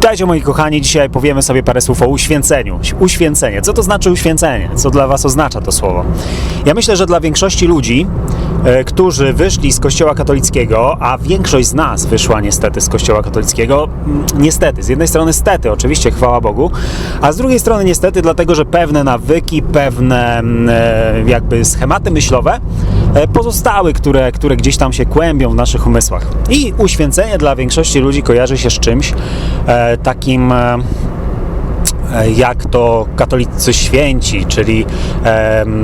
Witajcie moi kochani, dzisiaj powiemy sobie parę słów o uświęceniu. Uświęcenie. Co to znaczy uświęcenie? Co dla Was oznacza to słowo? Ja myślę, że dla większości ludzi, e, którzy wyszli z Kościoła katolickiego, a większość z nas wyszła niestety z Kościoła katolickiego, mm, niestety, z jednej strony stety, oczywiście chwała Bogu, a z drugiej strony niestety dlatego, że pewne nawyki, pewne mm, e, jakby schematy myślowe e, pozostały, które, które gdzieś tam się kłębią w naszych umysłach. I uświęcenie dla większości ludzi kojarzy się z czymś e, takim. E, jak to katolicy święci, czyli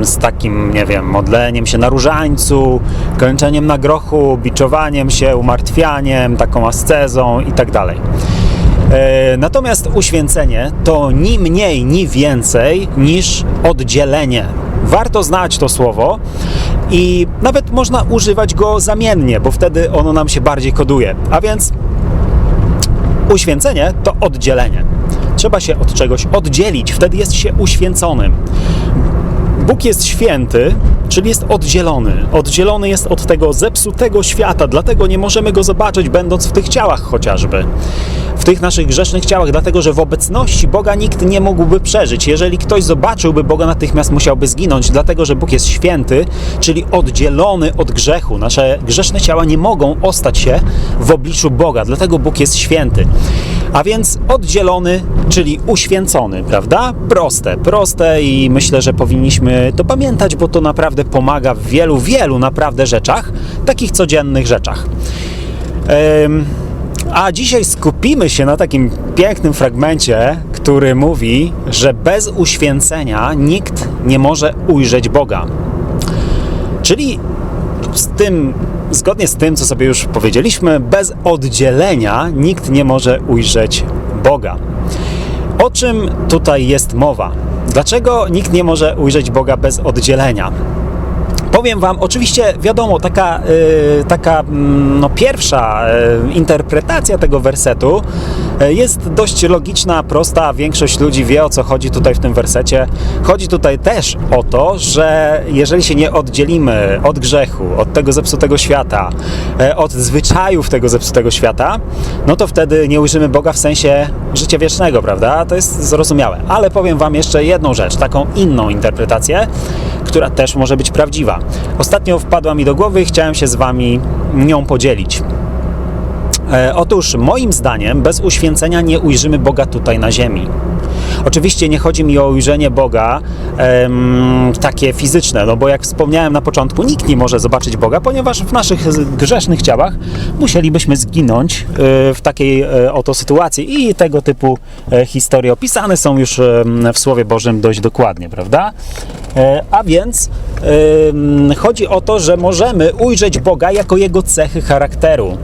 z takim, nie wiem, modleniem się na różańcu, klęczeniem na grochu, biczowaniem się, umartwianiem, taką ascezą i tak Natomiast uświęcenie to ni mniej, ni więcej niż oddzielenie. Warto znać to słowo i nawet można używać go zamiennie, bo wtedy ono nam się bardziej koduje. A więc uświęcenie to oddzielenie. Trzeba się od czegoś oddzielić, wtedy jest się uświęconym. Bóg jest święty, czyli jest oddzielony. Oddzielony jest od tego zepsutego świata, dlatego nie możemy go zobaczyć, będąc w tych ciałach chociażby. Tych naszych grzesznych ciałach, dlatego że w obecności Boga nikt nie mógłby przeżyć. Jeżeli ktoś zobaczyłby Boga, natychmiast musiałby zginąć, dlatego że Bóg jest święty, czyli oddzielony od grzechu. Nasze grzeszne ciała nie mogą ostać się w obliczu Boga, dlatego Bóg jest święty. A więc oddzielony, czyli uświęcony, prawda? Proste, proste i myślę, że powinniśmy to pamiętać, bo to naprawdę pomaga w wielu, wielu naprawdę rzeczach, takich codziennych rzeczach. Em, a dzisiaj skupimy się na takim pięknym fragmencie, który mówi, że bez uświęcenia nikt nie może ujrzeć Boga. Czyli z tym, zgodnie z tym, co sobie już powiedzieliśmy, bez oddzielenia nikt nie może ujrzeć Boga. O czym tutaj jest mowa? Dlaczego nikt nie może ujrzeć Boga bez oddzielenia? Powiem Wam, oczywiście wiadomo, taka, y, taka mm, no, pierwsza y, interpretacja tego wersetu y, jest dość logiczna, prosta. Większość ludzi wie o co chodzi tutaj w tym wersecie. Chodzi tutaj też o to, że jeżeli się nie oddzielimy od grzechu, od tego zepsutego świata, od zwyczajów tego zepsutego świata, no to wtedy nie ujrzymy Boga w sensie życia wiecznego, prawda? To jest zrozumiałe. Ale powiem Wam jeszcze jedną rzecz, taką inną interpretację, która też może być prawdziwa. Ostatnio wpadła mi do głowy i chciałem się z Wami nią podzielić. E, otóż, moim zdaniem, bez uświęcenia nie ujrzymy Boga tutaj na ziemi. Oczywiście nie chodzi mi o ujrzenie Boga em, takie fizyczne, no bo jak wspomniałem na początku, nikt nie może zobaczyć Boga, ponieważ w naszych grzesznych ciałach musielibyśmy zginąć e, w takiej e, oto sytuacji i tego typu e, historie opisane są już w Słowie Bożym dość dokładnie, prawda? A więc chodzi o to, że możemy ujrzeć Boga jako Jego cechy charakteru.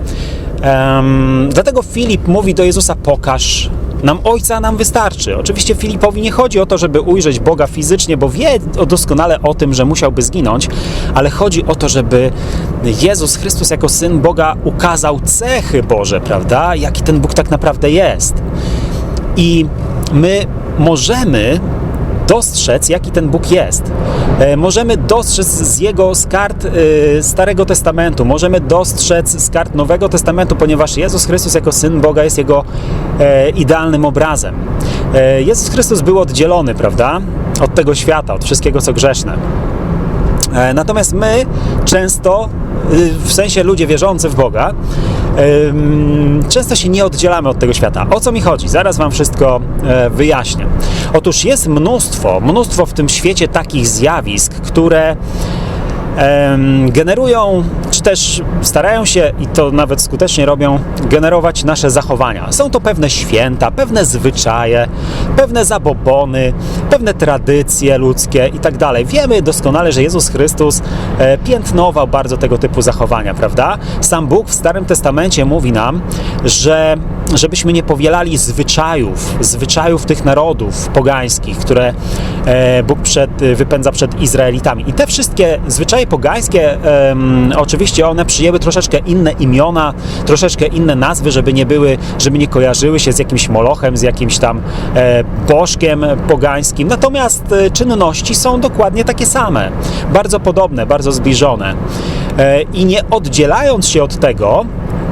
Em, dlatego Filip mówi do Jezusa: Pokaż nam Ojca, nam wystarczy. Oczywiście Filipowi nie chodzi o to, żeby ujrzeć Boga fizycznie, bo wie doskonale o tym, że musiałby zginąć, ale chodzi o to, żeby Jezus Chrystus jako Syn Boga ukazał cechy Boże, prawda? Jaki ten Bóg tak naprawdę jest. I my możemy dostrzec, jaki ten Bóg jest. E, Możemy dostrzec z jego z kart e, Starego Testamentu, możemy dostrzec z kart Nowego Testamentu, ponieważ Jezus Chrystus jako Syn Boga jest jego e, idealnym obrazem. Jezus Chrystus był oddzielony, prawda, od tego świata, od wszystkiego, co grzeszne. E, Natomiast my często, y, w sensie ludzie wierzący w Boga, często się nie oddzielamy od tego świata. O co mi chodzi? Zaraz Wam wszystko e, wyjaśnię. Otóż jest mnóstwo, mnóstwo w tym świecie takich zjawisk, które generują, też starają się, i to nawet skutecznie robią, generować nasze zachowania. Są to pewne święta, pewne zwyczaje, pewne zabobony, pewne tradycje ludzkie i tak. Wiemy doskonale, że Jezus Chrystus e, piętnował bardzo tego typu zachowania, prawda? Sam Bóg w Starym Testamencie mówi nam, że żebyśmy nie powielali zwyczajów, zwyczajów tych narodów pogańskich, które e, Bóg przed, wypędza przed Izraelitami. I te wszystkie zwyczaje pogańskie, em, oczywiście one przyjęły troszeczkę inne imiona, troszeczkę inne nazwy, żeby nie były, żeby nie kojarzyły się z jakimś molochem, z jakimś tam e, bożkiem pogańskim. Natomiast e, czynności są dokładnie takie same, bardzo podobne, bardzo zbliżone. E, I nie oddzielając się od tego,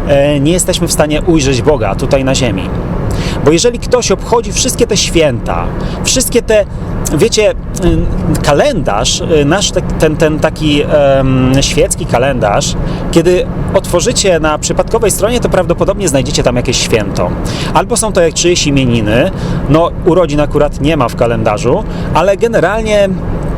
e, nie jesteśmy w stanie ujrzeć Boga tutaj na ziemi. Bo jeżeli ktoś obchodzi wszystkie te święta, wszystkie te, wiecie, y, kalendarz, y, nasz te- ten, ten taki em, świecki kalendarz, kiedy otworzycie na przypadkowej stronie, to prawdopodobnie znajdziecie tam jakieś święto. Albo są to jak czyjeś imieniny, no urodzin akurat nie ma w kalendarzu, ale generalnie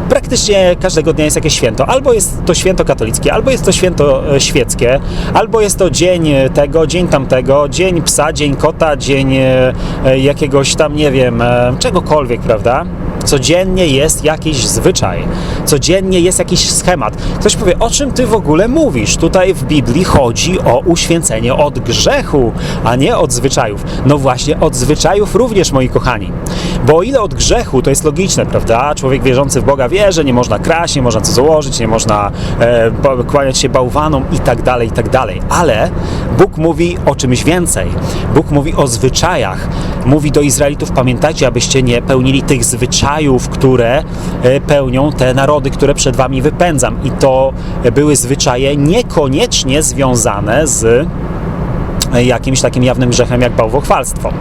praktycznie każdego dnia jest jakieś święto. Albo jest to święto katolickie, albo jest to święto e, świeckie, albo jest to dzień e, tego, dzień tamtego, dzień psa, dzień kota, dzień e, jakiegoś tam, nie wiem, czegokolwiek, prawda? Codziennie jest jakiś zwyczaj, codziennie jest jakiś schemat. Ktoś powie, o czym ty w ogóle mówisz? Tutaj w Biblii chodzi o uświęcenie od grzechu, a nie od zwyczajów. No właśnie, od zwyczajów również, moi kochani. Bo o ile od grzechu to jest logiczne, prawda? Człowiek wierzący w Boga wie, że nie można kraść, nie można co założyć, nie można e, kłaniać się bałwanom i tak dalej, i tak dalej. Ale Bóg mówi o czymś więcej. Bóg mówi o zwyczajach. Mówi do Izraelitów, pamiętajcie, abyście nie pełnili tych zwyczajów, które e, pełnią te narody, które przed wami wypędzam. I to były zwyczaje niekoniecznie związane z jakimś takim jawnym grzechem jak bałwochwalstwo.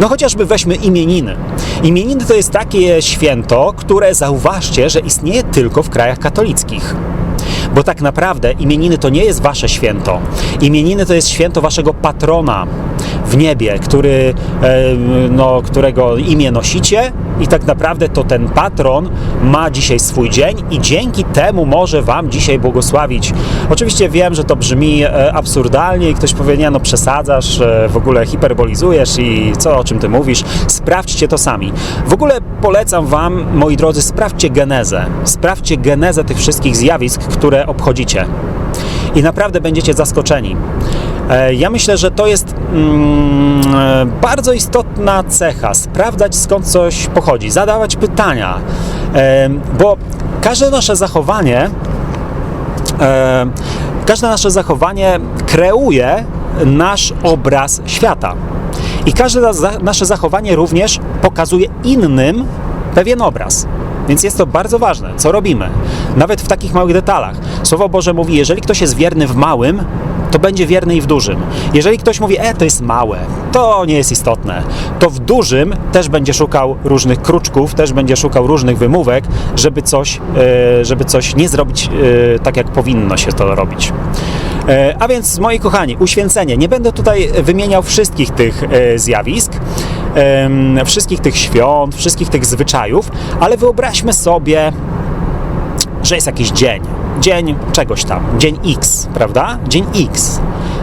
No chociażby weźmy imieniny. Imieniny to jest takie święto, które zauważcie, że istnieje tylko w krajach katolickich. Bo tak naprawdę imieniny to nie jest wasze święto. Imieniny to jest święto waszego patrona w niebie, który, e, no, którego imię nosicie i tak naprawdę to ten patron ma dzisiaj swój dzień i dzięki temu może wam dzisiaj błogosławić. Oczywiście wiem, że to brzmi e, absurdalnie i ktoś powie, nie no przesadzasz, e, w ogóle hiperbolizujesz i co, o czym ty mówisz. Sprawdźcie to sami. W ogóle polecam wam, moi drodzy, sprawdźcie genezę. Sprawdźcie genezę tych wszystkich zjawisk, które obchodzicie. I naprawdę będziecie zaskoczeni. E, Ja myślę, że to jest mm, e, bardzo istotna cecha sprawdzać skąd coś pochodzi, zadawać pytania, E, bo każde nasze zachowanie, każde nasze zachowanie kreuje nasz obraz świata. I każde nasze zachowanie również pokazuje innym pewien obraz. Więc jest to bardzo ważne, co robimy, nawet w takich małych detalach. Słowo Boże mówi, jeżeli ktoś jest wierny w małym, to będzie wierny i w dużym. Jeżeli ktoś mówi, e, to jest małe, to nie jest istotne, to w dużym też będzie szukał różnych kruczków, też będzie szukał różnych wymówek, żeby coś, e, żeby coś nie zrobić e, tak, jak powinno się to robić. E, A więc, moi kochani, uświęcenie. Nie będę tutaj wymieniał wszystkich tych zjawisk, wszystkich tych świąt, wszystkich tych zwyczajów, ale wyobraźmy sobie, że jest jakiś dzień. Dzień czegoś tam, dzień X, prawda? Dzień X.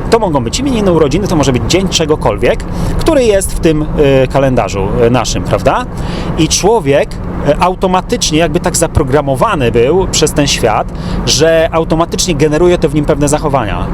To mogą być imieniny, urodziny, to może być dzień czegokolwiek, który jest w tym e, kalendarzu e, naszym, prawda? I człowiek e, automatycznie, jakby tak zaprogramowany był przez ten świat, że automatycznie generuje to w nim pewne zachowania.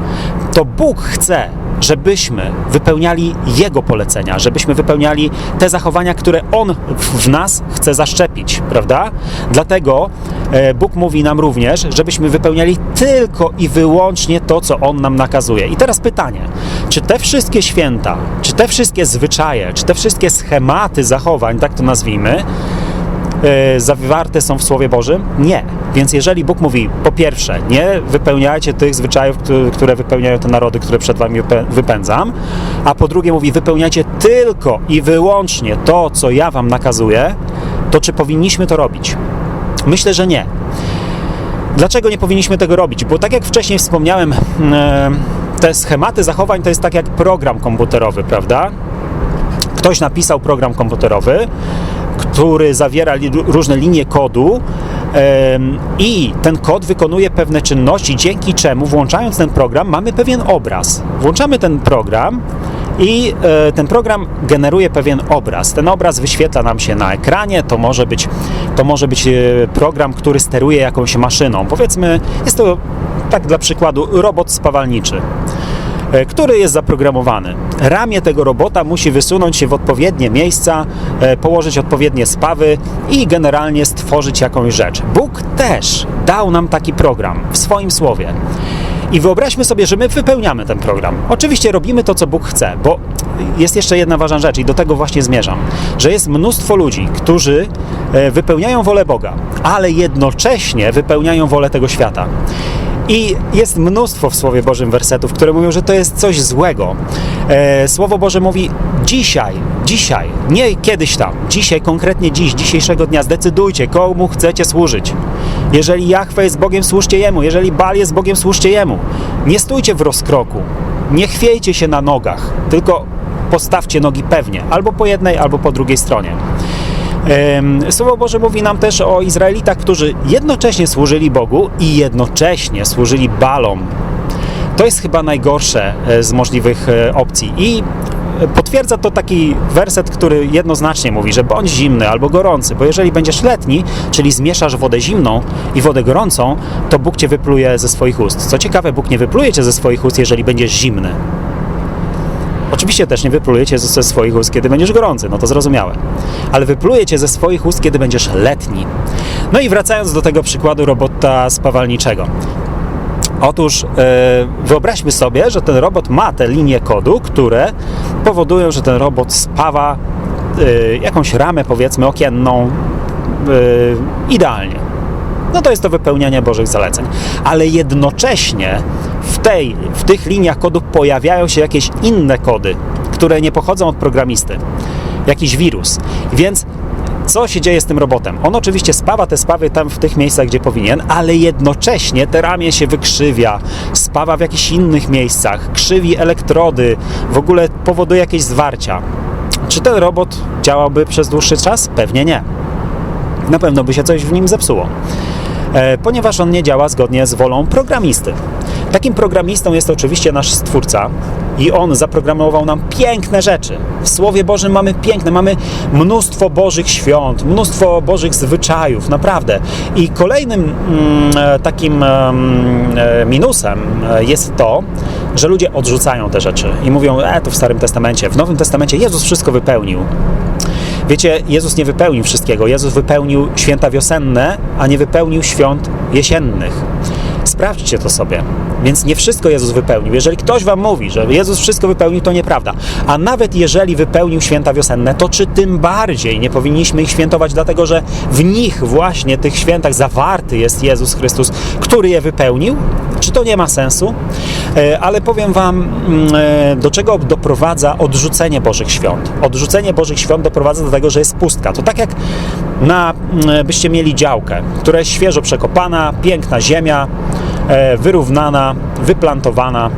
To Bóg chce, żebyśmy wypełniali Jego polecenia, żebyśmy wypełniali te zachowania, które On w nas chce zaszczepić, prawda? Dlatego e, Bóg mówi nam również, żebyśmy wypełniali tylko i wyłącznie to, co On nam nakazuje. I teraz pytanie, czy te wszystkie święta, czy te wszystkie zwyczaje, czy te wszystkie schematy zachowań, tak to nazwijmy, zawarte są w Słowie Bożym? Nie. Więc jeżeli Bóg mówi, po pierwsze, nie wypełniajcie tych zwyczajów, któ- które wypełniają te narody, które przed wami wypę- wypędzam, a po drugie mówi, wypełniajcie tylko i wyłącznie to, co ja wam nakazuję, to czy powinniśmy to robić? Myślę, że nie. Dlaczego nie powinniśmy tego robić? Bo tak jak wcześniej wspomniałem, e, te schematy zachowań to jest tak jak program komputerowy, prawda? Ktoś napisał program komputerowy, który zawiera li, różne linie kodu i ten kod wykonuje pewne czynności, dzięki czemu włączając ten program mamy pewien obraz. Włączamy ten program i e, ten program generuje pewien obraz. Ten obraz wyświetla nam się na ekranie. To może być, to może być e, program, który steruje jakąś maszyną. Powiedzmy, jest to tak dla przykładu robot spawalniczy który jest zaprogramowany. Ramię tego robota musi wysunąć się w odpowiednie miejsca, e, położyć odpowiednie spawy i generalnie stworzyć jakąś rzecz. Bóg też dał nam taki program w swoim słowie. I wyobraźmy sobie, że my wypełniamy ten program. Oczywiście robimy to, co Bóg chce, bo jest jeszcze jedna ważna rzecz i do tego właśnie zmierzam, że jest mnóstwo ludzi, którzy e, wypełniają wolę Boga, ale jednocześnie wypełniają wolę tego świata. I jest mnóstwo w Słowie Bożym wersetów, które mówią, że to jest coś złego. E, Słowo Boże mówi dzisiaj, Dzisiaj, nie kiedyś tam, dzisiaj, konkretnie dziś, dzisiejszego dnia zdecydujcie, komu chcecie służyć. Jeżeli Jahwe jest Bogiem, służcie Jemu. Jeżeli Bal jest Bogiem, służcie Jemu. Nie stójcie w rozkroku. Nie chwiejcie się na nogach, tylko postawcie nogi pewnie, albo po jednej, albo po drugiej stronie. Słowo Boże mówi nam też o Izraelitach, którzy jednocześnie służyli Bogu i jednocześnie służyli Balom. To jest chyba najgorsze e, z możliwych e, opcji. I potwierdza to taki werset, który jednoznacznie mówi, że bądź zimny albo gorący, bo jeżeli będziesz letni, czyli zmieszasz wodę zimną i wodę gorącą, to Bóg cię wypluje ze swoich ust. Co ciekawe, Bóg nie wypluje cię ze swoich ust, jeżeli będziesz zimny. Oczywiście też nie wypluje cię ze swoich ust, kiedy będziesz gorący, no to zrozumiałe. Ale wypluje cię ze swoich ust, kiedy będziesz letni. No i wracając do tego przykładu robota spawalniczego. Otóż e, wyobraźmy sobie, że ten robot ma te linie kodu, które powodują, że ten robot spawa e, jakąś ramę, powiedzmy, okienną e, idealnie. No to jest to wypełnianie Bożych zaleceń. Ale jednocześnie tej, w tych liniach kodu pojawiają się jakieś inne kody, które nie pochodzą od programisty. Jakiś wirus. Więc co się dzieje z tym robotem? On oczywiście spawa te spawy tam w tych miejscach, gdzie powinien, ale jednocześnie te ramię się wykrzywia, spawa w jakichś innych miejscach, krzywi elektrody, w ogóle powoduje jakieś zwarcia. Czy ten robot działałby przez dłuższy czas? Pewnie nie. Na pewno by się coś w nim zepsuło. E, ponieważ on nie działa zgodnie z wolą programisty. Takim programistą jest oczywiście nasz Stwórca i on zaprogramował nam piękne rzeczy. W Słowie Bożym mamy piękne, mamy mnóstwo Bożych świąt, mnóstwo Bożych zwyczajów, naprawdę. I kolejnym mm, e, takim e, minusem jest to, że ludzie odrzucają te rzeczy i mówią, e, to w Starym Testamencie. W Nowym Testamencie Jezus wszystko wypełnił. Wiecie, Jezus nie wypełnił wszystkiego. Jezus wypełnił święta wiosenne, a nie wypełnił świąt jesiennych. Sprawdźcie to sobie. Więc nie wszystko Jezus wypełnił. Jeżeli ktoś wam mówi, że Jezus wszystko wypełnił, to nieprawda. A nawet jeżeli wypełnił święta wiosenne, to czy tym bardziej nie powinniśmy ich świętować, dlatego że w nich właśnie, tych świętach, zawarty jest Jezus Chrystus, który je wypełnił? Czy to nie ma sensu? E, ale powiem wam, mm, e, do czego doprowadza odrzucenie Bożych świąt. Odrzucenie Bożych świąt doprowadza do tego, że jest pustka. To tak jak na, mm, byście mieli działkę, która jest świeżo przekopana, piękna ziemia, E, wyrównana, wyplantowana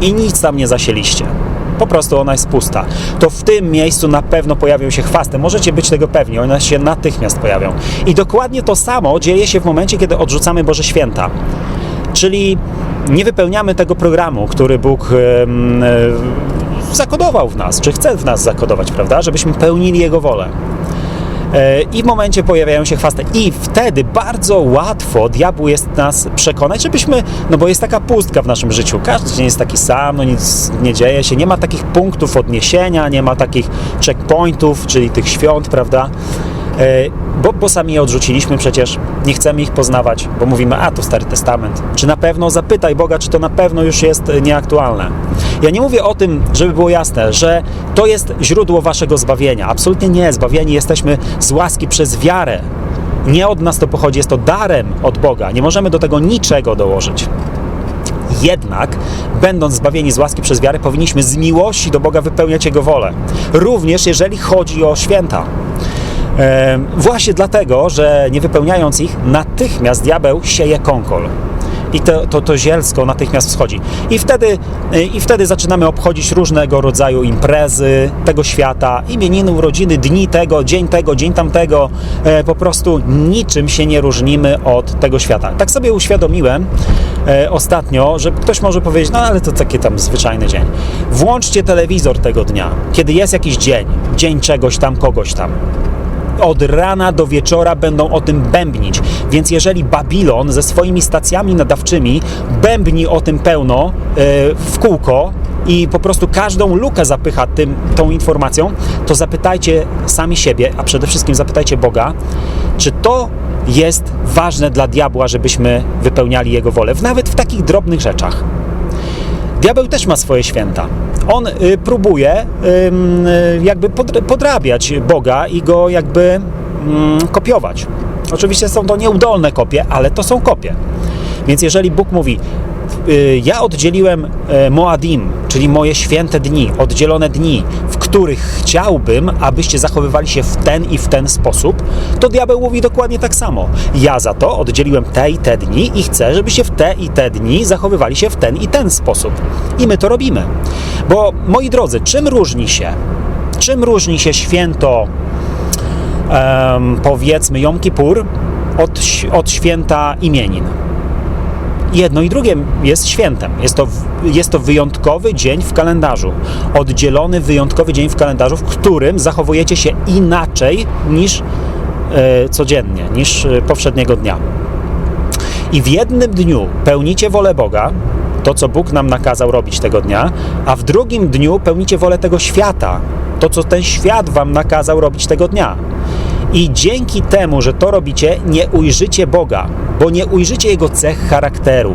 i nic tam nie zasieliście. Po prostu ona jest pusta. To w tym miejscu na pewno pojawią się chwasty. Możecie być tego pewni, one się natychmiast pojawią. I dokładnie to samo dzieje się w momencie, kiedy odrzucamy Boże Święta. Czyli nie wypełniamy tego programu, który Bóg e, zakodował w nas, czy chce w nas zakodować, prawda? Żebyśmy pełnili Jego wolę. E, i w momencie pojawiają się chwasty. I wtedy bardzo łatwo diabłu jest nas przekonać, żebyśmy, no bo jest taka pustka w naszym życiu. Każdy dzień jest taki sam, no nic nie dzieje się, nie ma takich punktów odniesienia, nie ma takich checkpointów, czyli tych świąt, prawda? E, bo, bo sami je odrzuciliśmy przecież, nie chcemy ich poznawać, bo mówimy, a to Stary Testament. Czy na pewno, zapytaj Boga, czy to na pewno już jest nieaktualne. Ja nie mówię o tym, żeby było jasne, że to jest źródło waszego zbawienia. Absolutnie nie. Zbawieni jesteśmy z łaski przez wiarę. Nie od nas to pochodzi, jest to darem od Boga. Nie możemy do tego niczego dołożyć. Jednak, będąc zbawieni z łaski przez wiarę, powinniśmy z miłości do Boga wypełniać Jego wolę. Również jeżeli chodzi o święta. Właśnie dlatego, że nie wypełniając ich, natychmiast diabeł sieje kąkol i to, to, to zielsko natychmiast wschodzi. I wtedy, I wtedy zaczynamy obchodzić różnego rodzaju imprezy tego świata, imieniny, urodziny, dni tego, dzień tego, dzień tamtego. E, po prostu niczym się nie różnimy od tego świata. Tak sobie uświadomiłem e, ostatnio, że ktoś może powiedzieć, no ale to taki tam zwyczajny dzień. Włączcie telewizor tego dnia, kiedy jest jakiś dzień, dzień czegoś tam, kogoś tam od rana do wieczora będą o tym bębnić. Więc jeżeli Babilon ze swoimi stacjami nadawczymi bębni o tym pełno yy, w kółko, i po prostu każdą lukę zapycha tym, tą informacją, to zapytajcie sami siebie, a przede wszystkim zapytajcie Boga, czy to jest ważne dla diabła, żebyśmy wypełniali jego wolę, nawet w takich drobnych rzeczach. Diabeł też ma swoje święta. On y, próbuje y, jakby podrabiać Boga i go jakby mm, kopiować. Oczywiście są to nieudolne kopie, ale to są kopie. Więc jeżeli Bóg mówi, ja oddzieliłem e, Moadim, czyli moje święte dni, oddzielone dni, w których chciałbym, abyście zachowywali się w ten i w ten sposób, to diabeł mówi dokładnie tak samo. Ja za to oddzieliłem te i te dni i chcę, żebyście w te i te dni zachowywali się w ten i ten sposób. I my to robimy. Bo moi drodzy, czym różni się? Czym różni się święto, em, powiedzmy, Jom Kippur od, od święta imienin? Jedno i drugie jest świętem. Jest to, jest to wyjątkowy dzień w kalendarzu. Oddzielony wyjątkowy dzień w kalendarzu, w którym zachowujecie się inaczej niż e, codziennie, niż e, poprzedniego dnia. I w jednym dniu pełnicie wolę Boga, to co Bóg nam nakazał robić tego dnia, a w drugim dniu pełnicie wolę tego świata, to co ten świat wam nakazał robić tego dnia. I dzięki temu, że to robicie, nie ujrzycie Boga, bo nie ujrzycie Jego cech charakteru,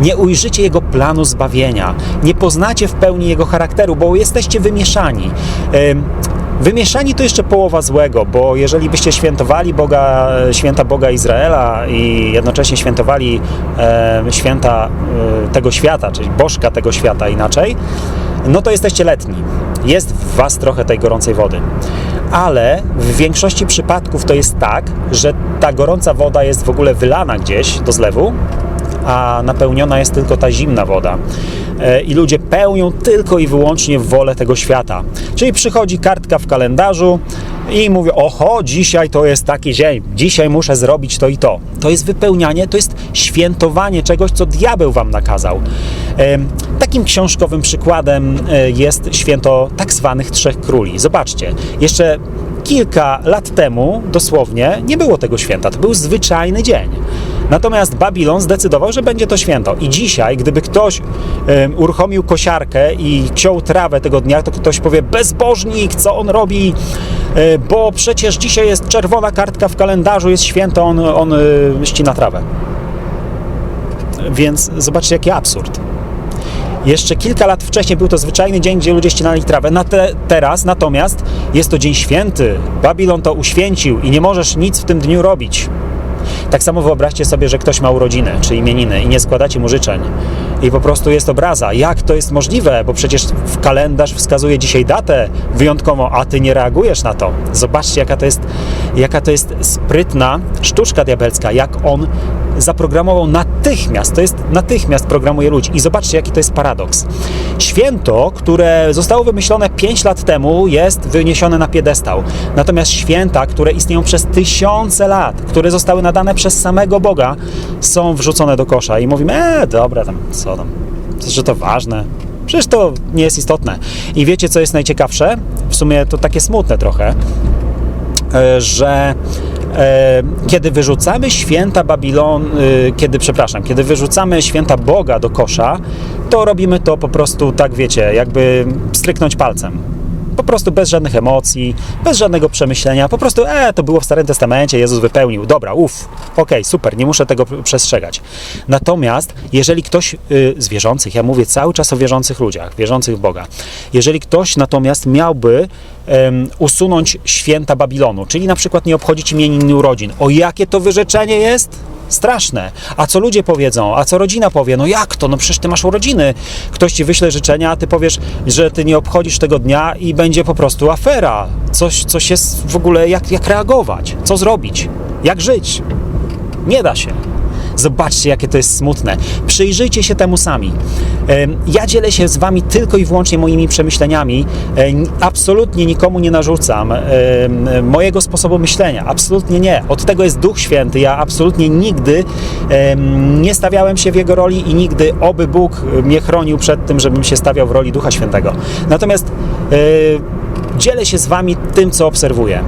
nie ujrzycie Jego planu zbawienia, nie poznacie w pełni Jego charakteru, bo jesteście wymieszani. Ym, Wymieszani to jeszcze połowa złego, bo jeżeli byście świętowali Boga, święta Boga Izraela i jednocześnie świętowali e, święta e, tego świata, czyli bożka tego świata inaczej, no to jesteście letni. Jest w was trochę tej gorącej wody. Ale w większości przypadków to jest tak, że ta gorąca woda jest w ogóle wylana gdzieś do zlewu, a napełniona jest tylko ta zimna woda. E, I ludzie pełnią tylko i wyłącznie wolę tego świata. Czyli przychodzi kartka w kalendarzu i mówią: Oho, dzisiaj to jest taki dzień, dzisiaj muszę zrobić to i to. To jest wypełnianie, to jest świętowanie czegoś, co diabeł wam nakazał. Takim książkowym przykładem e, jest święto tak zwanych Trzech Króli. Zobaczcie, jeszcze kilka lat temu, dosłownie, nie było tego święta. To był zwyczajny dzień. Natomiast Babilon zdecydował, że będzie to święto. I dzisiaj, gdyby ktoś um, uruchomił kosiarkę i ciął trawę tego dnia, to ktoś powie: Bezbożnik, co on robi? E, bo przecież dzisiaj jest czerwona kartka w kalendarzu, jest święto, on, on y, ścina trawę. Więc zobaczcie, jaki absurd. Jeszcze kilka lat wcześniej był to zwyczajny dzień, gdzie ludzie ścinali trawę. Na te, teraz natomiast jest to dzień święty. Babilon to uświęcił i nie możesz nic w tym dniu robić. Tak samo wyobraźcie sobie, że ktoś ma urodziny czy imieniny i nie składacie mu życzeń. I po prostu jest obraza. Jak to jest możliwe? Bo przecież kalendarz wskazuje dzisiaj datę wyjątkową, a ty nie reagujesz na to. Zobaczcie, jaka to jest, jaka to jest sprytna sztuczka diabelska, jak on zaprogramował natychmiast, to jest natychmiast programuje ludzi. I zobaczcie, jaki to jest paradoks. Święto, które zostało wymyślone 5 lat temu, jest wyniesione na piedestał. Natomiast święta, które istnieją przez tysiące lat, które zostały nadane przez samego Boga, są wrzucone do kosza. I mówimy, e, dobra, tam, co tam, że to ważne. Przecież to nie jest istotne. I wiecie, co jest najciekawsze? W sumie to takie smutne trochę, że E, kiedy wyrzucamy święta Babilon, e, kiedy, przepraszam, kiedy wyrzucamy święta Boga do kosza, to robimy to po prostu tak, wiecie, jakby stryknąć palcem. Po prostu bez żadnych emocji, bez żadnego przemyślenia, po prostu, e, to było w Starym Testamencie, Jezus wypełnił, dobra, uff, okej, okay, super, nie muszę tego przestrzegać. Natomiast, jeżeli ktoś y, z wierzących, ja mówię cały czas o wierzących ludziach, wierzących w Boga, jeżeli ktoś natomiast miałby usunąć święta Babilonu, czyli na przykład nie obchodzić imienin urodzin, o jakie to wyrzeczenie jest? Straszne. A co ludzie powiedzą? A co rodzina powie? No jak to? No przecież ty masz urodziny. Ktoś ci wyśle życzenia, a ty powiesz, że ty nie obchodzisz tego dnia i będzie po prostu afera. Coś, coś jest w ogóle, jak, jak reagować? Co zrobić? Jak żyć? Nie da się. Zobaczcie, jakie to jest smutne. Przyjrzyjcie się temu sami. Ja dzielę się z Wami tylko i wyłącznie moimi przemyśleniami. Absolutnie nikomu nie narzucam mojego sposobu myślenia. Absolutnie nie. Od tego jest Duch Święty. Ja absolutnie nigdy nie stawiałem się w Jego roli i nigdy, oby Bóg mnie chronił przed tym, żebym się stawiał w roli Ducha Świętego. Natomiast e, dzielę się z Wami tym, co obserwuję.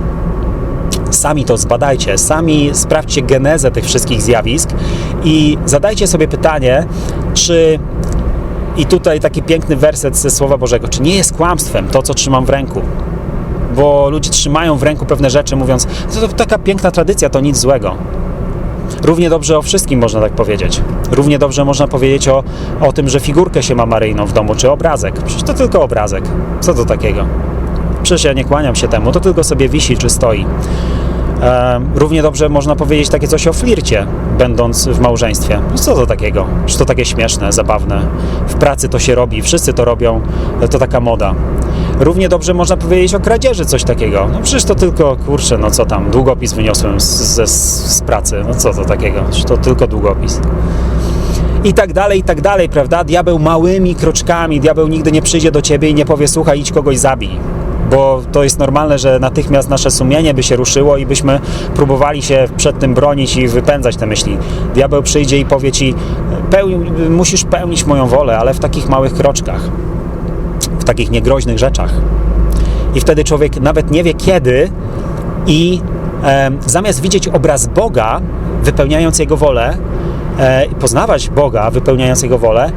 Sami to zbadajcie, sami sprawdźcie genezę tych wszystkich zjawisk i zadajcie sobie pytanie, czy i tutaj taki piękny werset ze Słowa Bożego, czy nie jest kłamstwem to, co trzymam w ręku? Bo ludzie trzymają w ręku pewne rzeczy, mówiąc, to, to taka piękna tradycja, to nic złego. Równie dobrze o wszystkim można tak powiedzieć. Równie dobrze można powiedzieć o, o tym, że figurkę się ma Maryjną w domu, czy obrazek. Przecież to tylko obrazek. Co to takiego? Przecież ja nie kłaniam się temu, to tylko sobie wisi czy stoi. Równie dobrze można powiedzieć takie coś o flircie, będąc w małżeństwie. No co to takiego? Czy to takie śmieszne, zabawne? W pracy to się robi, wszyscy to robią, to taka moda. Równie dobrze można powiedzieć o kradzieży coś takiego. No przecież to tylko, kurczę, no co tam, długopis wyniosłem z, z, z pracy. No co to takiego? Przecież to tylko długopis i tak dalej, i tak dalej, prawda? Diabeł małymi kroczkami, diabeł nigdy nie przyjdzie do ciebie i nie powie, słuchaj, idź kogoś zabij. Bo to jest normalne, że natychmiast nasze sumienie by się ruszyło i byśmy próbowali się przed tym bronić i wypędzać te myśli. Diabeł przyjdzie i powie ci, pełni, musisz pełnić moją wolę, ale w takich małych kroczkach, w takich niegroźnych rzeczach. I wtedy człowiek nawet nie wie kiedy i e, zamiast widzieć obraz Boga, wypełniając Jego wolę, e, poznawać Boga, wypełniając Jego wolę,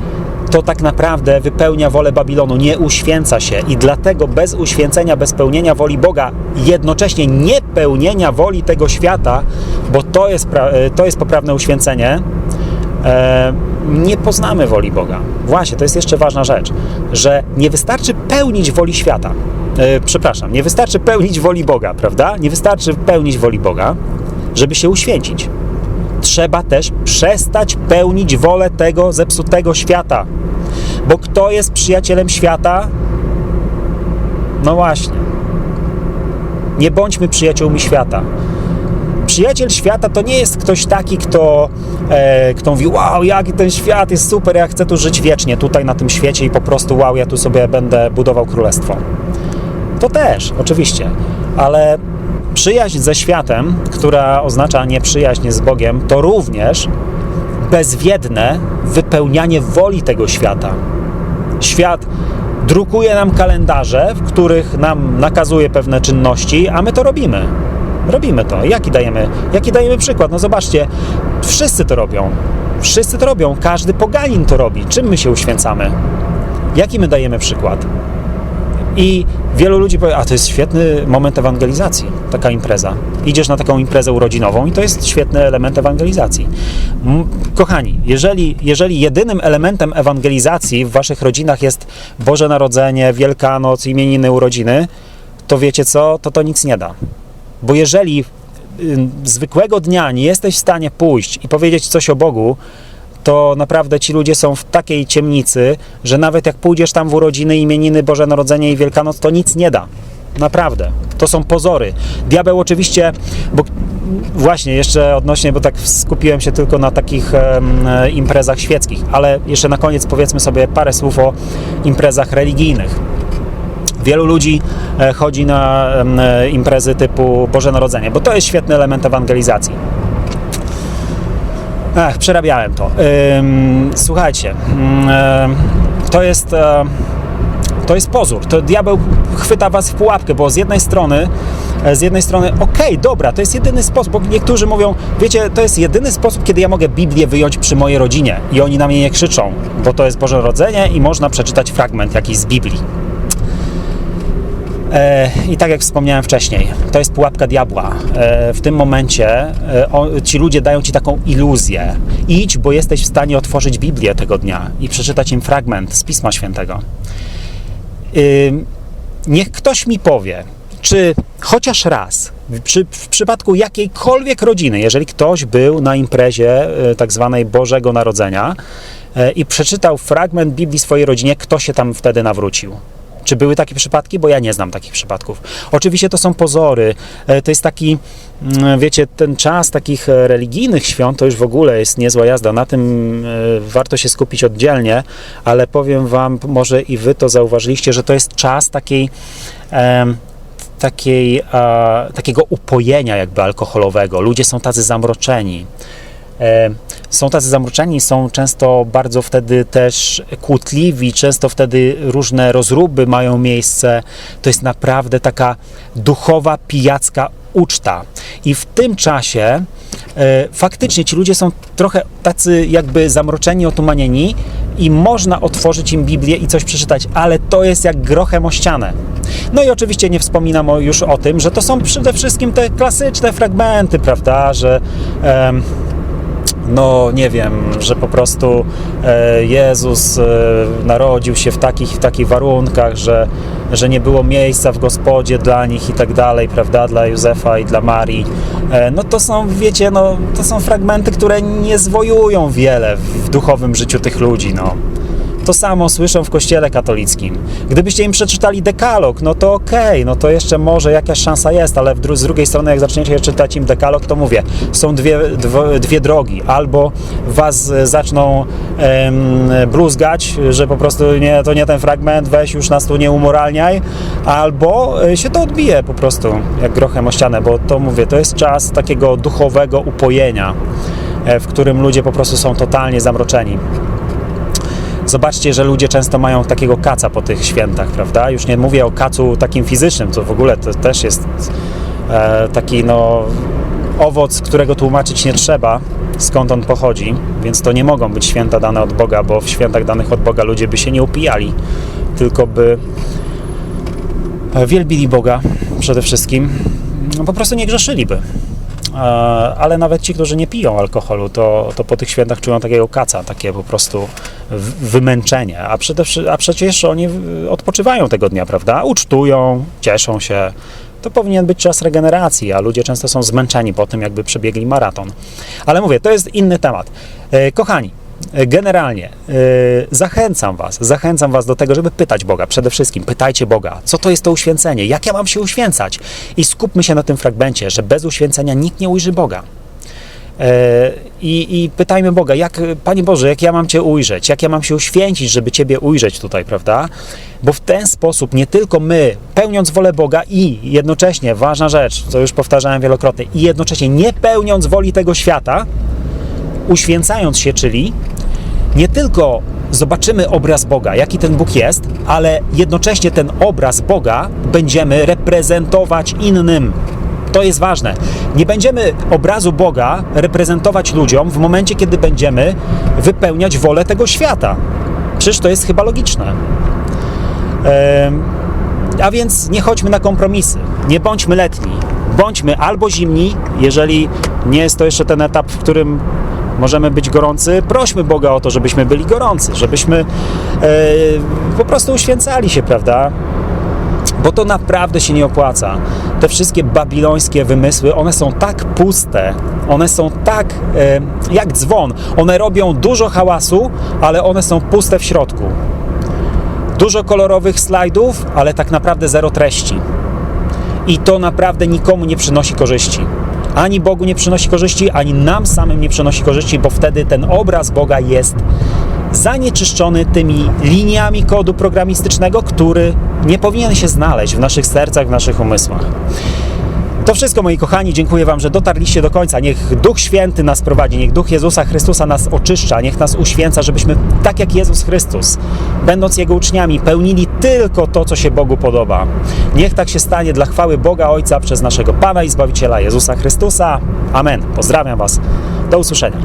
to tak naprawdę wypełnia wolę Babilonu, nie uświęca się i dlatego bez uświęcenia, bez pełnienia woli Boga, jednocześnie nie pełnienia woli tego świata, bo to jest, e, to jest poprawne uświęcenie, e, nie poznamy woli Boga. Właśnie, to jest jeszcze ważna rzecz, że nie wystarczy pełnić woli świata. E, przepraszam, nie wystarczy pełnić woli Boga, prawda? Nie wystarczy pełnić woli Boga, żeby się uświęcić trzeba też przestać pełnić wolę tego zepsutego świata. Bo kto jest przyjacielem świata? No właśnie. Nie bądźmy przyjaciółmi świata. Przyjaciel świata to nie jest ktoś taki, kto, e, kto mówi: Wow, jaki ten świat jest super, ja chcę tu żyć wiecznie, tutaj na tym świecie i po prostu, wow, ja tu sobie będę budował królestwo. To też, oczywiście, ale Przyjaźń ze światem, która oznacza nieprzyjaźń z Bogiem, to również bezwiedne wypełnianie woli tego świata. Świat drukuje nam kalendarze, w których nam nakazuje pewne czynności, a my to robimy. Robimy to. Jaki dajemy, jaki dajemy przykład? No zobaczcie, wszyscy to robią. Wszyscy to robią. Każdy poganin to robi. Czym my się uświęcamy? Jaki my dajemy przykład? I wielu ludzi powie, a to jest świetny moment ewangelizacji, taka impreza. Idziesz na taką imprezę urodzinową i to jest świetny element ewangelizacji. Kochani, jeżeli, jeżeli jedynym elementem ewangelizacji w waszych rodzinach jest Boże Narodzenie, Wielkanoc, imieniny, urodziny, to wiecie co, to to nic nie da. Bo jeżeli zwykłego dnia nie jesteś w stanie pójść i powiedzieć coś o Bogu, to naprawdę ci ludzie są w takiej ciemnicy, że nawet jak pójdziesz tam w urodziny, imieniny, Boże Narodzenie i Wielkanoc, to nic nie da. Naprawdę. To są pozory. Diabeł oczywiście, bo właśnie jeszcze odnośnie, bo tak skupiłem się tylko na takich um, imprezach świeckich, ale jeszcze na koniec powiedzmy sobie parę słów o imprezach religijnych. Wielu ludzi e, chodzi na imprezy typu Boże Narodzenie, bo to jest świetny element ewangelizacji Ach, przerabiałem to. słuchajcie, to jest to jest pozór. To diabeł chwyta was w pułapkę, bo z jednej strony, e, z jednej strony, okej, okay, dobra, to jest jedyny sposób, bo niektórzy mówią, wiecie, to jest jedyny sposób, kiedy ja mogę Biblię wyjąć przy mojej rodzinie i oni na mnie nie krzyczą, bo to jest Boże Rodzenie i można przeczytać fragment jakiś z Biblii. E, I tak jak wspomniałem wcześniej, to jest pułapka diabła. E, w tym momencie e, ci ludzie dają ci taką iluzję. Idź, bo jesteś w stanie otworzyć Biblię tego dnia i przeczytać im fragment z Pisma Świętego. Niech ktoś mi powie, czy chociaż raz przy, w przypadku jakiejkolwiek rodziny, jeżeli ktoś był na imprezie tak zwanej Bożego Narodzenia i przeczytał fragment Biblii swojej rodzinie, kto się tam wtedy nawrócił? Czy były takie przypadki? Bo ja nie znam takich przypadków. Oczywiście to są pozory. E, to jest taki, mm, wiecie, ten czas takich e, religijnych świąt to już w ogóle jest niezła jazda. Na tym e, warto się skupić oddzielnie, ale powiem Wam, może i Wy to zauważyliście, że to jest czas takiej. Takiej, takiego upojenia jakby alkoholowego. Ludzie są tacy zamroczeni są tacy zamroczeni, są często bardzo wtedy też kłótliwi, często wtedy różne rozruby mają miejsce. To jest naprawdę taka duchowa, pijacka uczta. I w tym czasie e, faktycznie ci ludzie są trochę tacy jakby zamroczeni, otumanieni i można otworzyć im Biblię i coś przeczytać, ale to jest jak grochem o ścianę. No i oczywiście nie wspominam już o tym, że to są przede wszystkim te klasyczne fragmenty, prawda, że no nie wiem, że po prostu e, Jezus e, narodził się w takich takich warunkach, że, że nie było miejsca w gospodzie dla nich i tak dalej, prawda, dla Józefa i dla Marii. E, no to są, wiecie, no to są fragmenty, które nie zwojują wiele w duchowym życiu tych ludzi, no. To samo słyszą w kościele katolickim. Gdybyście im przeczytali dekalog, no to okej, no to jeszcze może jakaś szansa jest, ale z drugiej strony, jak zaczniecie czytać im dekalog, to mówię, są dwie, dwo- dwie drogi. Albo was zaczną em, bluzgać, że po prostu nie, to nie ten fragment, weź już nas tu nie umoralniaj, albo e, się to odbije po prostu, jak grochem o ścianę, bo to mówię, to jest czas takiego duchowego upojenia, e, w którym ludzie po prostu są totalnie zamroczeni. Zobaczcie, że ludzie często mają takiego kaca po tych świętach, prawda? Już nie mówię o kacu takim fizycznym, to w ogóle to też jest e, taki no, owoc, którego tłumaczyć nie trzeba, skąd on pochodzi, więc to nie mogą być święta dane od Boga, bo w świętach danych od Boga ludzie by się nie upijali, tylko by wielbili Boga przede wszystkim, no, po prostu nie grzeszyliby. E, ale nawet ci, którzy nie piją alkoholu, to, to po tych świętach czują takiego kaca, takie po prostu wymęczenie. A, przede, a przecież oni odpoczywają tego dnia, prawda? Ucztują, cieszą się. To powinien być czas regeneracji, a ludzie często są zmęczeni po tym, jakby przebiegli maraton. Ale mówię, to jest inny temat. E, Kochani, generalnie e, zachęcam Was, zachęcam Was do tego, żeby pytać Boga. Przede wszystkim pytajcie Boga, co to jest to uświęcenie, jak ja mam się uświęcać. I skupmy się na tym fragmencie, że bez uświęcenia nikt nie ujrzy Boga. E, I, I pytajmy Boga, jak, Panie Boże, jak ja mam Cię ujrzeć, jak ja mam się uświęcić, żeby Ciebie ujrzeć tutaj, prawda? Bo w ten sposób nie tylko my, pełniąc wolę Boga i jednocześnie, ważna rzecz, co już powtarzałem wielokrotnie, i jednocześnie nie pełniąc woli tego świata, uświęcając się, czyli nie tylko zobaczymy obraz Boga, jaki ten Bóg jest, ale jednocześnie ten obraz Boga będziemy reprezentować innym. To jest ważne. Nie będziemy obrazu Boga reprezentować ludziom w momencie, kiedy będziemy wypełniać wolę tego świata. Przecież to jest chyba logiczne. A więc nie chodźmy na kompromisy, nie bądźmy letni, bądźmy albo zimni, jeżeli nie jest to jeszcze ten etap, w którym możemy być gorący, prośmy Boga o to, żebyśmy byli gorący, żebyśmy e, po prostu uświęcali się, prawda? Bo to naprawdę się nie opłaca. Te wszystkie babilońskie wymysły, one są tak puste, one są tak e, jak dzwon. One robią dużo hałasu, ale one są puste w środku. Dużo kolorowych slajdów, ale tak naprawdę zero treści. I to naprawdę nikomu nie przynosi korzyści. Ani Bogu nie przynosi korzyści, ani nam samym nie przynosi korzyści, bo wtedy ten obraz Boga jest zanieczyszczony tymi liniami kodu programistycznego, który nie powinien się znaleźć w naszych sercach, w naszych umysłach. To wszystko, moi kochani. Dziękuję Wam, że dotarliście do końca. Niech Duch Święty nas prowadzi, niech Duch Jezusa Chrystusa nas oczyszcza, niech nas uświęca, żebyśmy, tak jak Jezus Chrystus, będąc Jego uczniami, pełnili tylko to, co się Bogu podoba. Niech tak się stanie dla chwały Boga Ojca przez naszego Pana i Zbawiciela Jezusa Chrystusa. Amen. Pozdrawiam Was. Do usłyszenia.